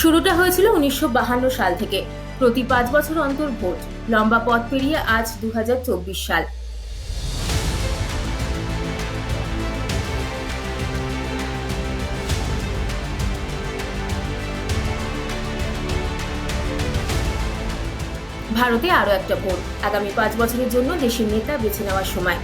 শুরুটা হয়েছিল উনিশশো সাল থেকে। প্রতি পাঁচ বছর অন্তর ভোট। লম্বা পথ পেরিয়ে আজ দু হাজার চব্বিশ সাল। ভারতে আরও একটা ভোট। আগামী পাঁচ বছরের জন্য দেশের নেতা বেছে নেওয়ার সময়।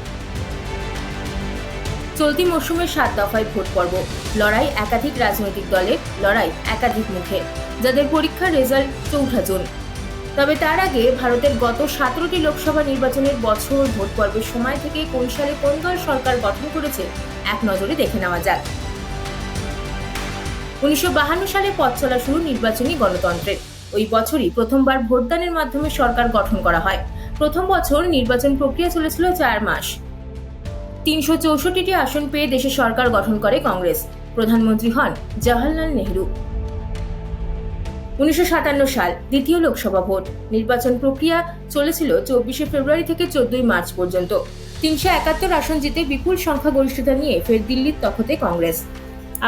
চলতি মরশুমের সাত দফায় ভোট পর্ব। লড়াই একাধিক রাজনৈতিক দলের, লড়াই একাধিক মুখে। যাদের পরীক্ষার রেজাল্ট চৌঠা জুন। তবে তার আগে ভারতের গত সতেরোটি লোকসভা নির্বাচনের বছর ভোট পর্বের সময় থেকে কোন সালে কোন দল সরকার গঠন করেছে, এক নজরে দেখে নেওয়া যাক। উনিশশো সালে পথ চলা শুরু নির্বাচনী গণতন্ত্রের। ওই বছরই প্রথমবার ভোটদানের মাধ্যমে সরকার গঠন করা হয়। প্রথম বছর নির্বাচন প্রক্রিয়া চলেছিল চার মাস। তিনশো চৌষট্টিটি আসন পেয়ে দেশে সরকার গঠন করে কংগ্রেস। প্রধানমন্ত্রী হন জওয়াহরলাল নেহরু। উনিশশো সাতান্ন সাল দ্বিতীয় লোকসভা ভোট। নির্বাচন প্রক্রিয়া চলেছিল চব্বিশে ফেব্রুয়ারি থেকে চোদ্দই মার্চ পর্যন্ত। তিনশো একাত্তর আসন জিতে বিপুল সংখ্যাগরিষ্ঠতা নিয়ে ফের দিল্লির তখতে কংগ্রেস।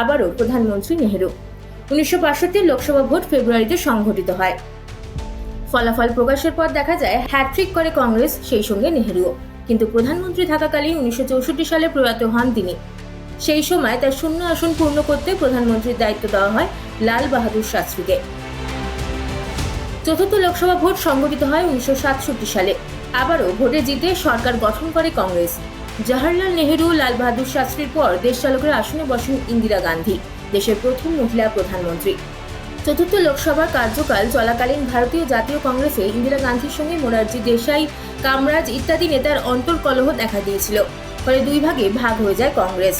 আবারও প্রধানমন্ত্রী নেহেরু। উনিশশো লোকসভা ভোট ফেব্রুয়ারিতে সংঘটিত হয়। ফলাফল প্রকাশের পর দেখা যায় হ্যাট্রিক করে কংগ্রেস, সেই সঙ্গে নেহেরুও। কিন্তু প্রধানমন্ত্রী থাকাকালীন উনিশশো চৌষট্টি সালে প্রয়াত হন তিনি। সেই সময় তার শূন্য আসন পূর্ণ করতে প্রধানমন্ত্রীর দায়িত্ব দেওয়া হয় লাল বাহাদুর শাস্ত্রীকে। চতুর্থ লোকসভা ভোট সংগঠিত হয় উনিশশো সাতষট্টি সালে। আবারও ভোটে জিতে সরকার গঠন করে কংগ্রেস। জওহরলাল নেহেরু, লাল বাহাদুর শাস্ত্রীর পর দেশ চালকের আসনে বসেন ইন্দিরা গান্ধী, দেশের প্রথম মহিলা প্রধানমন্ত্রী। চতুর্থ লোকসভার কার্যকাল চলাকালীন ভারতীয় জাতীয় কংগ্রেসে ইন্দিরা গান্ধীর সঙ্গে মোরারজি দেশাই, কামরাজ ইত্যাদি নেতার অন্তর্কলহ দেখা দিয়েছিল। ফলে দুই ভাগে ভাগ হয়ে যায় কংগ্রেস।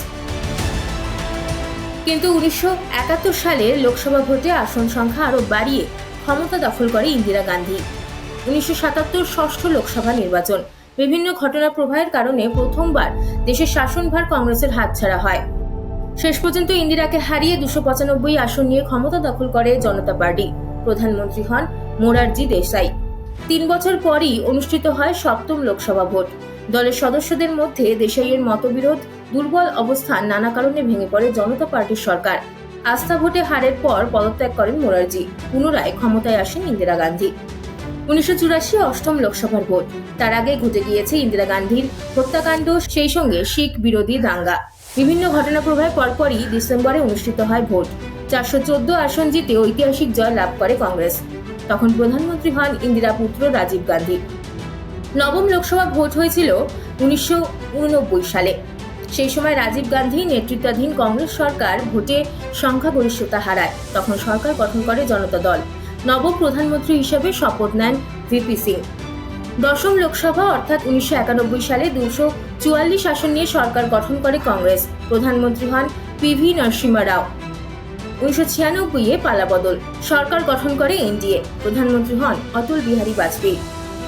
কিন্তু উনিশশো একাত্তর সালের লোকসভা ভোটে আসন সংখ্যা আরও বাড়িয়ে ক্ষমতা দখল করে ইন্দিরা গান্ধী। উনিশশো সাতাত্তর ষষ্ঠ লোকসভা নির্বাচন। বিভিন্ন ঘটনা প্রবাহের কারণে প্রথমবার দেশের শাসনভার কংগ্রেসের হাতছাড়া হয়। শেষ পর্যন্ত ইন্দিরাকে হারিয়ে দুশো পঁচানব্বই আসন নিয়ে ক্ষমতা দখল করে জনতা পার্টি। প্রধানমন্ত্রী হন মোরারজি দেশাই। তিন বছর পরই অনুষ্ঠিত হয় সপ্তম লোকসভা ভোট। দলের সদস্যদের মধ্যে দেশাইয়ের মতবিরোধ, দুর্বল অবস্থান নানা কারণে ভেঙে পড়ে জনতা পার্টির সরকার। আস্থা ভোটে হারের পর পদত্যাগ করেন মোরারজি, পুনরায় ক্ষমতায় আসেন ইন্দিরা গান্ধী। উনিশশো চুরাশি অষ্টম লোকসভার ভোট। তার আগে ঘটে গিয়েছে ইন্দিরা গান্ধীর হত্যাকাণ্ড, সেই সঙ্গে শিখ বিরোধী দাঙ্গা। বিভিন্ন ঘটনা প্রবাহের পরপরই ডিসেম্বরে অনুষ্ঠিত হয় ভোট। চারশো চোদ্দ আসন জিতে ঐতিহাসিক জয় লাভ করে কংগ্রেস। তখন প্রধানমন্ত্রী হন ইন্দিরা পুত্র রাজীব গান্ধী। নবম লোকসভা ভোট হয়েছিল উনিশশো উননব্বই সালে। সেই সময় রাজীব গান্ধী নেতৃত্বাধীন কংগ্রেস সরকার ভোটে সংখ্যাগরিষ্ঠতা হারায়। তখন সরকার গঠন করে জনতা দল। নব প্রধানমন্ত্রী হিসেবে শপথ নেন ভিপি সিং। দশম লোকসভা অর্থাৎ উনিশশো একানব্বই সালে দুশো চুয়াল্লিশ আসন নিয়ে সরকার গঠন করে কংগ্রেস। প্রধানমন্ত্রী হন পিভি নরসিমা রাও। উনিশশো ছিয়ানব্বই এ পালাবদল সরকার গঠন করে এনডিএ। প্রধানমন্ত্রী হন অটল বিহারী বাজপেয়ী।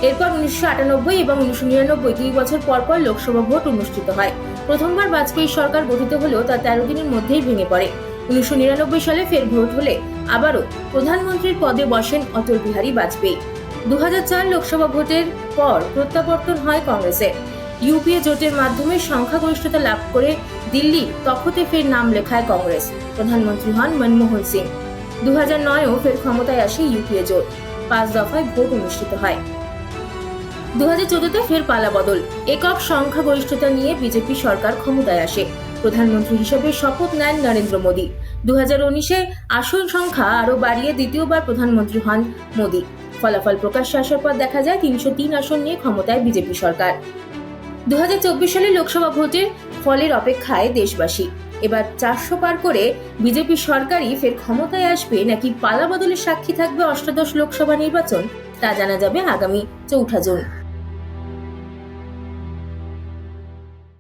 এরপর উনিশশো আটানব্বই এবং উনিশশো নিরানব্বই, দুই বছর পর পর লোকসভা ভোট অনুষ্ঠিত হয়। প্রথমবার বাজপেয়ী সরকার গঠিত হলেও তা তেরো দিনের মধ্যেই ভেঙে পড়ে। উনিশশো নিরানব্বই সালে ফের ভোট হলে আবারও প্রধানমন্ত্রীর পদে বসেন অটল বিহারী বাজপেয়ী। দু লোকসভা ভোটের পর প্রত্যাবর্তন হয় কংগ্রেসের ইউপিএ জোটের মাধ্যমে সংখ্যাগরিষ্ঠতা লাভ করে দিল্লির তখতে ফের নাম লেখায় কংগ্রেস। প্রধানমন্ত্রী হন মনমোহন সিং। দু হাজার ফের ক্ষমতায় আসে ইউপিএ জোট। পাঁচ দফায় ভোট অনুষ্ঠিত হয়। দু হাজার চোদ্দতে ফের পালা বদল। একক সংখ্যাগরিষ্ঠতা নিয়ে বিজেপি সরকার ক্ষমতায় আসে। প্রধানমন্ত্রী হিসেবে শপথ নেন নরেন্দ্র মোদী। দু হাজার উনিশে আসন সংখ্যা আরও বাড়িয়ে দ্বিতীয়বার প্রধানমন্ত্রী হন মোদী। ফলাফল প্রকাশ্যে আসার পর দেখা যায় তিনশো তিন আসন নিয়ে ক্ষমতায় বিজেপি সরকার। দু সালে লোকসভা ভোটের ফলের অপেক্ষায় দেশবাসী। এবার চারশো পার করে বিজেপি সরকারই ফের ক্ষমতায় আসবে, নাকি পালা বদলের সাক্ষী থাকবে অষ্টাদশ লোকসভা নির্বাচন, তা জানা যাবে আগামী চৌঠা জুন।